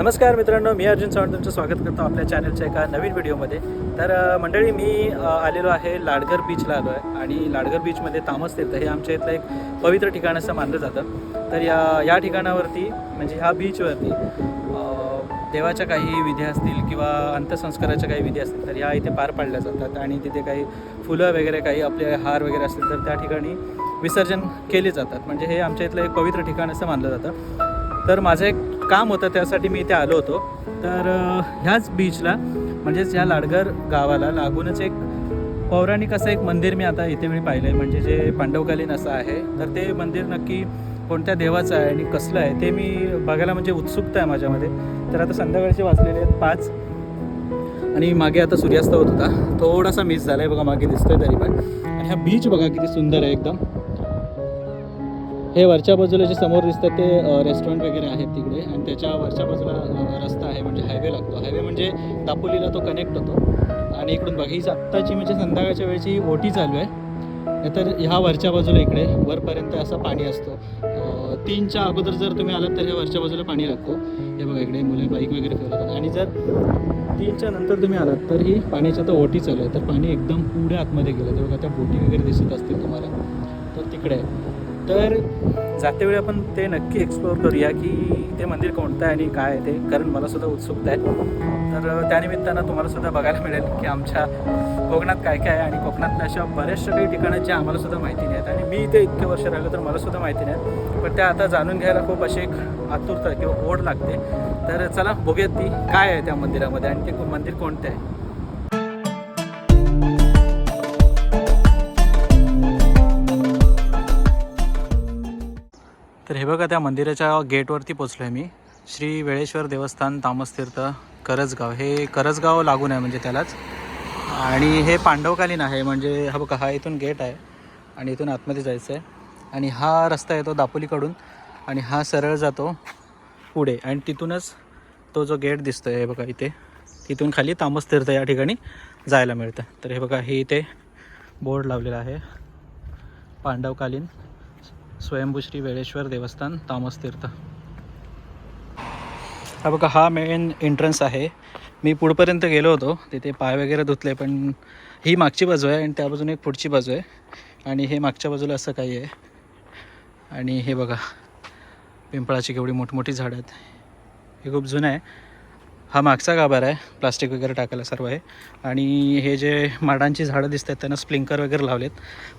नमस्कार मित्रांनो मी अर्जुन चव्हाण तुमचं स्वागत करतो आपल्या चॅनलच्या एका नवीन व्हिडिओमध्ये तर मंडळी मी आलेलो आहे लाडगर बीचला आलो आहे आणि लाडगर बीचमध्ये तामस तीर्थ हे आमच्या इथलं एक पवित्र ठिकाण असं मानलं जातं. तर या या ठिकाणावरती म्हणजे ह्या बीचवरती देवाच्या काही विधी असतील किंवा अंत्यसंस्काराच्या काही विधी असतील तर ह्या इथे पार पाडल्या जातात आणि तिथे काही फुलं वगैरे काही आपले हार वगैरे असतील तर त्या ठिकाणी विसर्जन केले जातात. म्हणजे हे आमच्या इथलं एक पवित्र ठिकाण असं मानलं जातं. तर माझं एक काम होतं त्यासाठी मी इथे आलो होतो. तर ह्याच बीचला म्हणजेच ह्या लाडगर गावाला लागूनच एक पौराणिक असं एक मंदिर मी आता इथे मी पाहिलं आहे म्हणजे जे पांडवकालीन असं आहे तर ते मंदिर नक्की कोणत्या देवाचं आहे आणि कसलं आहे ते मी बघायला म्हणजे उत्सुकता आहे माझ्यामध्ये. तर आता संध्याकाळचे वाजलेले आहेत पाच. आणि मागे आता सूर्यास्त होत होता. थोडासा मिस झाला आहे बघा मागे दिसतोय तरी पण. आणि हा बीच बघा किती सुंदर आहे एकदम. हे वरच्या बाजूला जे समोर दिसतात ते रेस्टॉरंट वगैरे आहेत तिकडे. आणि त्याच्या वरच्या बाजूला रस्ता आहे म्हणजे हायवे लागतो. हायवे म्हणजे दापोलीला तो कनेक्ट होतो. आणि इकडून बघा ही आत्ताची म्हणजे संध्याकाळच्या वेळची ओटी चालू आहे. नाहीतर ह्या वरच्या बाजूला इकडे वरपर्यंत असं पाणी असतो. तीनच्या अगोदर जर तुम्ही आलात तर ह्या वरच्या बाजूला पाणी लागतो. हे बघा इकडे मुले बाईक वगैरे फिरवतात आणि जर तीनच्या नंतर तुम्ही आलात तर ही पाण्याच्या तर ओटी चालू आहे. तर पाणी एकदम पुढे आतमध्ये गेलं. ते बघा त्या बोटी वगैरे दिसत असतील तुम्हाला. तर तिकडे आहे. तर जातेवेळी आपण ते नक्की एक्सप्लोअर करूया की ते मंदिर कोणतं आहे आणि काय आहे ते. कारण मला सुद्धा उत्सुकता आहे. तर त्यानिमित्तानं तुम्हाला सुद्धा बघायला मिळेल की आमच्या कोकणात काय काय आहे आणि कोकणातल्या अशा बऱ्याचशा काही ठिकाणं आहेत ज्या आम्हाला सुद्धा माहिती नाहीत. आणि मी इथे इतके वर्ष राहिलो तर मला सुद्धा माहिती नाही पण त्या आता जाणून घ्यायला खूप अशी एक आतुरता किंवा ओढ लागते. तर चला बघूयात ती काय आहे त्या मंदिरामध्ये आणि ते मंदिर कोणते आहे. तर हे बघा त्या मंदिराच्या गेटवरती पोचलो आहे मी. श्री वेळेश्वर देवस्थान तामसतीर्थ करजगाव. हे करजगाव लागून आहे म्हणजे त्यालाच. आणि हे पांडवकालीन आहे म्हणजे हा बघा हा इथून गेट आहे आणि इथून आतमध्ये जायचं आहे आणि हा रस्ता येतो दापोलीकडून आणि हा सरळ जातो पुढे. आणि तिथूनच तो जो गेट दिसतो आहे हे बघा इथे. तिथून खाली तामसतीर्थ या ठिकाणी जायला मिळतं. तर हे बघा हे इथे बोर्ड लावलेला आहे. पांडवकालीन स्वयंभू श्री वेळेश्वर देवस्थान तामसतीर्थ हा बघा हा मेन एंट्रन्स आहे. मी पुढपर्यंत गेलो होतो. तिथे पाय वगैरे धुतले पण ही मागची बाजू आहे आणि त्या बाजून एक पुढची बाजू आहे. आणि हे मागच्या बाजूला असं काही आहे. आणि हे बघा पिंपळाची केवढी मोठमोठी झाडं आहेत. हे खूप जुनं आहे. हा मागचा गाभार आहे प्लास्टिक वगैरे टाकायला सर्व आहे. आणि हे जे माडांची झाडं दिसत आहेत त्यांना स्प्लिंकर वगैरे लावलेत.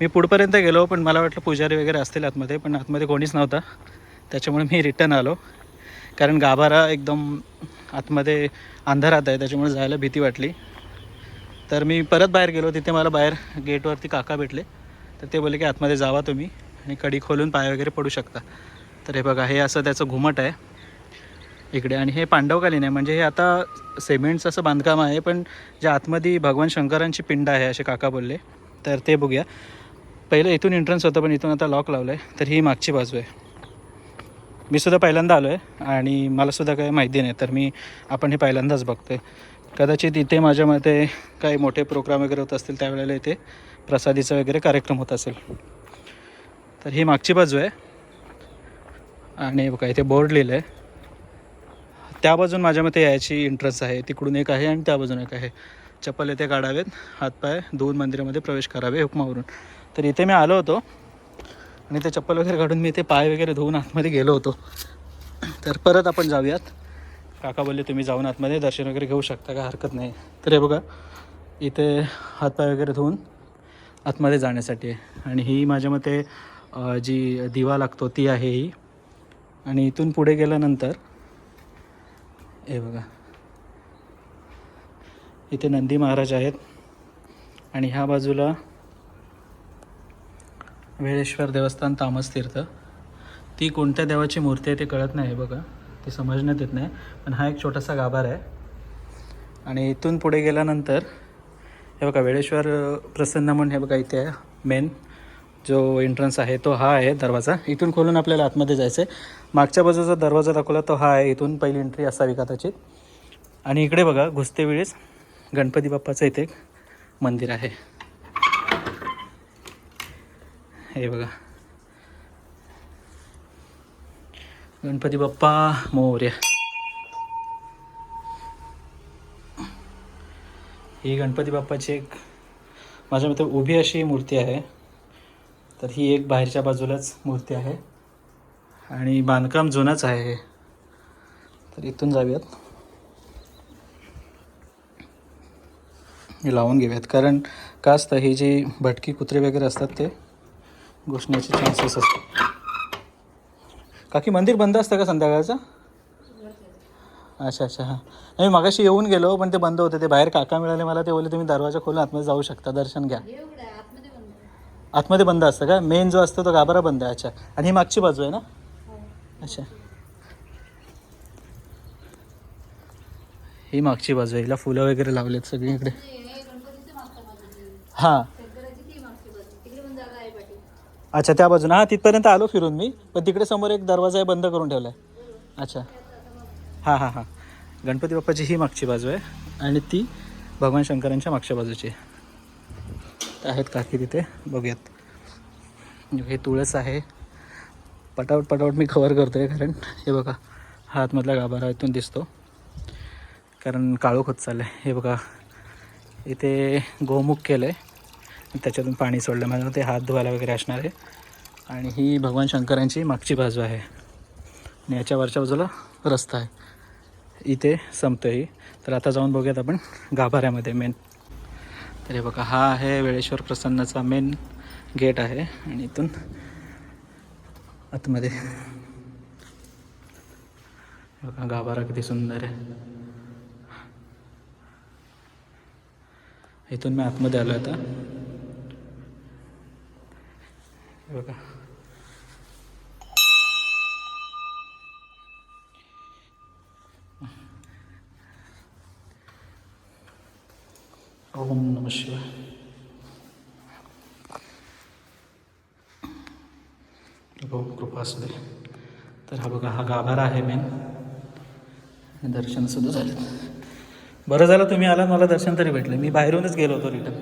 मी पुढपर्यंत गेलो पण मला वाटलं पुजारी वगैरे असतील आतमध्ये पण आतमध्ये कोणीच नव्हता. त्याच्यामुळे मी रिटर्न आलो. कारण गाभारा एकदम आतमध्ये अंधारात आहे त्याच्यामुळे जायला भीती वाटली. तर मी परत बाहेर गेलो तिथे मला बाहेर गेटवरती काका भेटले. तर ते बोलले की आतमध्ये जावा तुम्ही आणि कडी खोलून पाय वगैरे पडू शकता. तर हे बघा हे असं त्याचं घुमट आहे. इकडे. आणि हे पांडवकालीन आहे. म्हणजे हे आता सिमेंटचं असं बांधकाम आहे पण जे आतमध्ये भगवान शंकरांची पिंड आहे असे काका बोलले. तर ते बघूया. पहिलं इथून एंट्रन्स होतं पण इथून आता लॉक लावलं आहे तर ही मागची बाजू आहे. मी सुद्धा पहिल्यांदा आलो आहे आणि मलासुद्धा काही माहिती नाही. तर मी आपण हे पहिल्यांदाच बघतो आहे कदाचित इथे माझ्या मते काही मोठे प्रोग्राम वगैरे होत असतील त्यावेळेला इथे. प्रसादीचा वगैरे कार्यक्रम होत असेल. तर ही मागची बाजू आहे. आणि बघा इथे बोर्ड लिहिलं आहे त्या बाजून माझ्या मते यायची इंटरेस्ट आहे. तिकडून एक आहे आणि त्या बाजून एक आहे. चप्पल येथे काढावेत. हातपाय दोन मंदिरामध्ये प्रवेश करावे हुकमावरून. तर इथे मी आलो होतो. आणि ते चप्पल वगैरे काढून मी इथे पाय वगैरे धुवून आतमध्ये गेलो होतो. तर परत आपण जाऊयात. काका बोलले तुम्ही जाऊन आतमध्ये दर्शन वगैरे घेऊ शकता का हरकत नाही. तर हे बघा इथे हातपाय वगैरे धुवून आतमध्ये जाण्यासाठी आहे. आणि ही माझ्या मते जी दिवा लागतो ती आहे ही. आणि इथून पुढे गेल्यानंतर हे बघा. इथे नंदी महाराज आहेत. आणि ह्या बाजूला वेळेश्वर देवस्थान तामस तीर्थ. ती कोणत्या देवाची मूर्ती आहे ते कळत नाही बघा. ते समजण्यात येत नाही. पण हा एक छोटासा गाभार आहे. आणि इथून पुढे गेल्यानंतर हे बघा वेळेश्वर प्रसन्न म्हणून हे बघा इथे आहे. मेन जो एंट्रन्स आहे तो हा आहे दरवाजा. इथून खोलून आपल्याला आतमध्ये जायचं आहे मागच्या बाजूचा दरवाजा दाखवला तो हा आहे. इथून पहिली एंट्री असावी कदाचित. आणि इकडे बघा घुसते वेळेस गणपती बाप्पाचं इथे एक मंदिर आहे. हे बघा. गणपती बाप्पा मोर्या. ही गणपती बाप्पाची एक माझ्या मते उभी अशी मूर्ती आहे. तर ही एक बाहेरच्या बाजूलाच मूर्ती आहे. आणि बांधकाम जुनंच आहे हे. तर इथून जाऊयात. हे लावून घेऊयात. कारण का असतं ही जी भटकी कुत्रे वगैरे असतात ते घुसण्याचे चान्सेस असतात. काकी मंदिर बंद असतं का संध्याकाळचं? अच्छा अच्छा हां. नाही मागाशी येऊन गेलो पण ते बंद होते. ते बाहेर काका मिळाले मला ते बोलले तुम्ही दरवाजा खोलून आतमध्ये जाऊ शकता. दर्शन घ्या. आतमध्ये बंद असतं का? मेन जो असतो तो गाभारा बंद आहे. अच्छा. आणि ही मागची बाजू आहे ना? अच्छा. ही मागची बाजू आहे. हिला फुलं वगैरे लावलेत सगळीकडे. हां अच्छा त्या बाजूला हां तिथपर्यंत आलो फिरून मी. पण तिकडे समोर एक दरवाजा आहे बंद करून ठेवला आहे अच्छा. हां हां हां. गणपती बाप्पाची ही मागची बाजू आहे. आणि ती भगवान शंकरांच्या मागच्या बाजूची आहे. आहेत काकी तिथे. बघूयात. हे तुळस आहे. पटावट पटावट मी कवर करतो आहे कारण हे बघा हा आतमधला गाभारा इथून दिसतो. कारण काळोख होत चाललं आहे हे बघा इथे गोमुख केलं आहे त्याच्यातून पाणी सोडलं. माझं ते हात धुवायला वगैरे असणार आहे. आणि ही भगवान शंकरांची मागची बाजू आहे. आणि याच्या वरच्या बाजूला रस्ता आहे. इथे संपतं ही तर आता जाऊन बघूयात आपण गाभाऱ्यामध्ये मेन तर हे बघा हा आहे वेळेश्वर प्रसन्नाचा मेन गेट आहे. आणि इथून आतमध्ये बघा गाभारा किती सुंदर आहे. इथून मी आतमध्ये आलो आता. बघा ओम नम शिवाय. हो कृपा असू दे. तर हा बघा हा गाभारा आहे मेन दर्शन सुद्धा झालं. बरं झालं तुम्ही आला मला दर्शन तरी भेटलं. मी बाहेरूनच गेलो होतो रिटर्न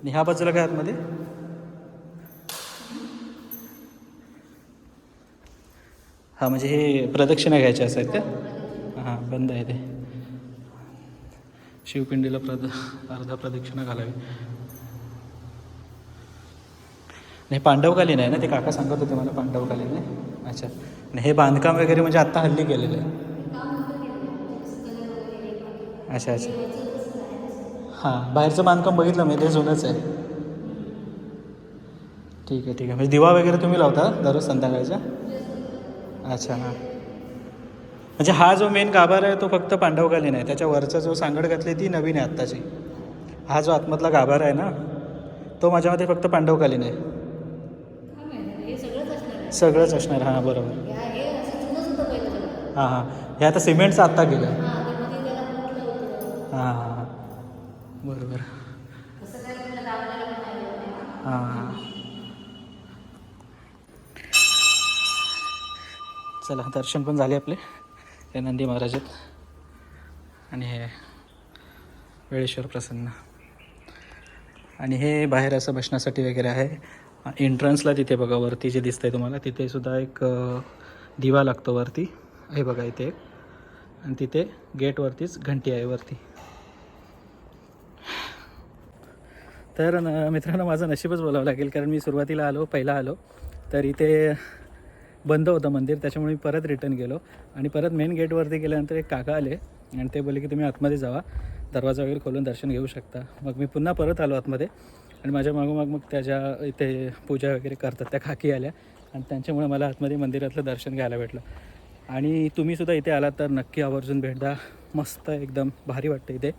आणि ह्या बाजूला काय आतमध्ये हा म्हणजे हे प्रदक्षिणा घ्यायच्या असतात का? हां बंद आहे ते. शिवपिंडीला प्रद अर्धा प्रदक्षिणा घालावी. नाही पांडवकालीन आहे ना ते काका सांगत होते मला पांडवकालीन आहे. अच्छा. नाही हे बांधकाम वगैरे म्हणजे आत्ता हल्ली केलेलं आहे. अच्छा अच्छा. हां बाहेरचं बांधकाम बघितलं मी ते जुनंच आहे. ठीक आहे ठीक आहे. म्हणजे दिवा वगैरे तुम्ही लावता दररोज संध्याकाळच्या? अच्छा हां. म्हणजे हा जो मेन गाभारा आहे तो फक्त पांडवकालीन आहे त्याच्या वरचा जो सांगड घातली ती नवीन आहे आत्ताची. हा जो आतमधला गाभारा आहे ना तो माझ्या मते फक्त पांडवकालीन आहे सगळंच असणार हां बरोबर. हां हां. हे आता सिमेंटचं आत्ता गेलं. हां हां हां. बरोबर. हां हां. चला दर्शन पण झाले आपले. हे नंदी महाराज आहेत आणि हे वेळेश्वर प्रसन्न. आणि हे बाहेर असं बसण्यासाठी वगैरे आहे. एंट्रन्सला तिथे बघा वरती जे दिसतंय तुम्हाला तिथे सुद्धा एक दिवा लागतो वरती. हे बघा इथे एक. आणि तिथे गेटवरतीच घंटी आहे वरती. तर न मित्रांनो माझं नशीबच बोलावं लागेल कारण मी सुरुवातीला आलो पहिला आलो. तर इथे बंद होतं मंदिर त्याच्यामुळे मी परत रिटर्न गेलो. आणि परत मेन गेटवरती गेल्यानंतर एक काका आले आणि ते बोलले की तुम्ही आतमध्ये जावा दरवाजा वगैरे खोलून दर्शन घेऊ शकता. मग मी पुन्हा परत आलो आतमध्ये आणि माझ्या मागोमाग मग त्याच्या इथे पूजा वगैरे करतात त्या खाकी आल्या आणि त्यांच्यामुळे मला आतमध्ये मंदिरातलं दर्शन घ्यायला भेटलं. आणि तुम्हीसुद्धा इथे आलात तर नक्की आवर्जून भेट द्या. मस्त एकदम भारी वाटतं इथे.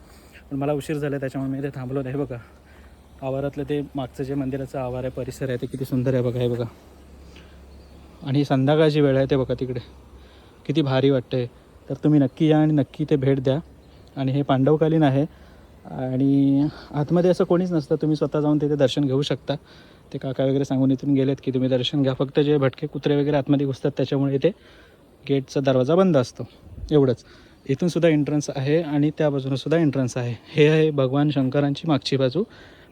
पण मला उशीर झाला त्याच्यामुळे मी इथे थांबलो नाही बघा. आवारातलं ते मागचं जे मंदिराचं आवार आहे परिसर आहे ते किती सुंदर आहे बघा हे बघा. आणि संध्याकाळची वेळ आहे ते बघा तिकडे. किती भारी वाटते तर तुम्ही नक्की या आणि नक्की ते भेट द्या. आणि हे पांडवकालीन आहे. आणि आतमध्ये असं कोणीच नसतं. तुम्ही स्वतः जाऊन तिथे दर्शन घेऊ शकता. ते काका वगैरे सांगून इथून गेलेत की तुम्ही दर्शन घ्या. फक्त जे भटके कुत्रे वगैरे आतमध्ये घुसतात त्याच्यामुळे इथे गेटचा दरवाजा बंद असतो. एवढंच. इथून सुद्धा एंट्रन्स आहे आणि त्या बाजूनं सुद्धा एंट्रन्स आहे. हे आहे भगवान शंकरांची मागची बाजू.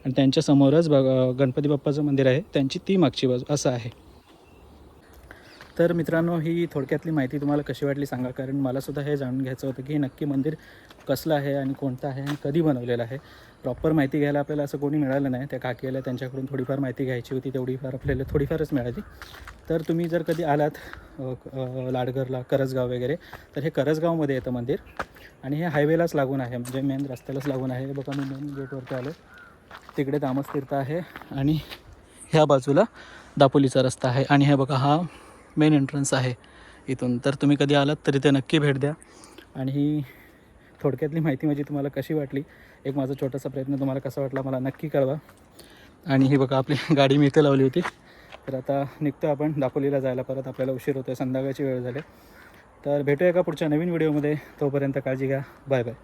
आणि त्यांच्यासमोरच समोरच गणपती बाप्पाचं मंदिर आहे. त्यांची ती मागची बाजू. असं आहे. तर मित्रांनो ही थोडक्यातली माहिती तुम्हाला कशी वाटली सांगा कारण मलासुद्धा हे जाणून घ्यायचं होतं की हे नक्की मंदिर कसलं आहे आणि कोणतं आहे आणि कधी बनवलेलं आहे. प्रॉपर माहिती घ्यायला आपल्याला असं कोणी मिळालं नाही. त्या काकीला त्यांच्याकडून थोडीफार माहिती घ्यायची होती तेवढीफार आपल्याला थोडीफारच मिळाली. तर तुम्ही जर कधी आलात लाडघरला करजगाव लाडगरला करसगाव वगैरे तर हे करसगावमध्ये येतं मंदिर. आणि हे हायवेलाच लागून आहे म्हणजे मेन रस्त्यालाच लागून आहे. हे बघा मी मेन गेटवरती आलो तिकडे तामसतीर्थ आहे आणि ह्या बाजूला दापोलीचा रस्ता आहे. आणि हे बघा हा मेन एंट्रन्स आहे इथून. तर तुम्ही कधी आलात तरी ते नक्की भेट द्या. आणि ही थोडक्यातली माहिती माझी तुम्हाला कशी वाटली एक माझा छोटासा प्रयत्न तुम्हाला कसा वाटला मला नक्की कळवा. आणि ही बघा आपली गाडी मी इथे लावली होती. तर आता निघतो आपण दापोलीला जायला. परत आपल्याला उशीर होतो आहे संध्याकाळची वेळ झाली. तर भेटूया का पुढच्या नवीन व्हिडिओमध्ये? तोपर्यंत काळजी घ्या. Bye bye.